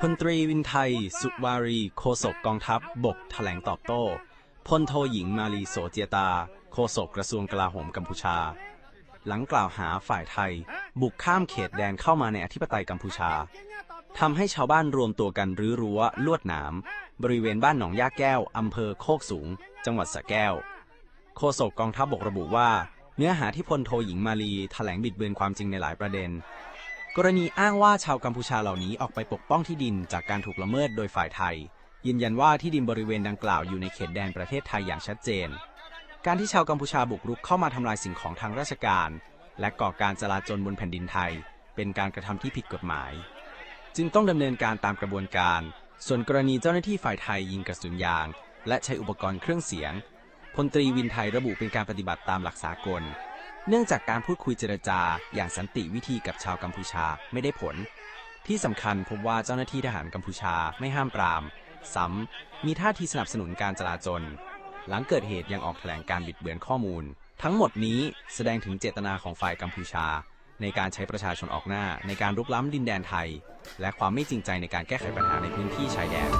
พลตรีวินไทย สุวารีโฆษกกองทัพบกแถลงตอบโต้พลโทหญิงมาลีโสเจตา โฆษกกระทรวงกลาโหมกัมพูชา หลังกล่าวหาฝ่ายไทย บุกข้ามเขตแดนเข้ามาในอธิปไตยกัมพูชาทำให้ชาวบ้านรวมตัวกันรื้อรั้วลวดหนามบริเวณบ้านหนองย่าแก้วอำเภอโคกสูง จังหวัดสระแก้ว โฆษกกองทัพบกระบุว่า เนื้อหาที่พลโทหญิงมาลีแถลงบิดเบือนความจริงในหลายประเด็น กรณีอ้างว่าชาวกัมพูชาเหล่านี้ออกไปปกป้องที่ดินจากการถูกละเมิดโดยฝ่ายไทย ยืนยันว่าที่ดินบริเวณดังกล่าวอยู่ในเขตแดนประเทศไทยอย่างชัดเจน การที่ชาวกัมพูชาบุกรุกเข้ามาทำลายสิ่งของทางราชการ และก่อการจลาจลบนแผ่นดินไทย เป็นการกระทำที่ผิดกฎหมาย จึงต้องดำเนินการตามกระบวนการ ส่วนกรณีเจ้าหน้าที่ฝ่ายไทยยิงกระสุนยาง และใช้อุปกรณ์เครื่องเสียงพลตรีวินไทยระบุเป็นการปฏิบัติตามหลักสากล เนื่องจากการพูดคุยเจรจาอย่างสันติวิธีกับชาวกัมพูชาไม่ได้ผล ที่สำคัญพบว่าเจ้าหน้าที่ทหารกัมพูชาไม่ห้ามปราม ซ้ำมีท่าทีสนับสนุนการจลาจลหลังเกิดเหตุยังออกแถลงการบิดเบือนข้อมูล ทั้งหมดนี้แสดงถึงเจตนาของฝ่ายกัมพูชา ในการใช้ประชาชนออกหน้าในการรุกล้ำดินแดนไทย และความไม่จริงใจในการแก้ไขปัญหาในพื้นที่ชายแดน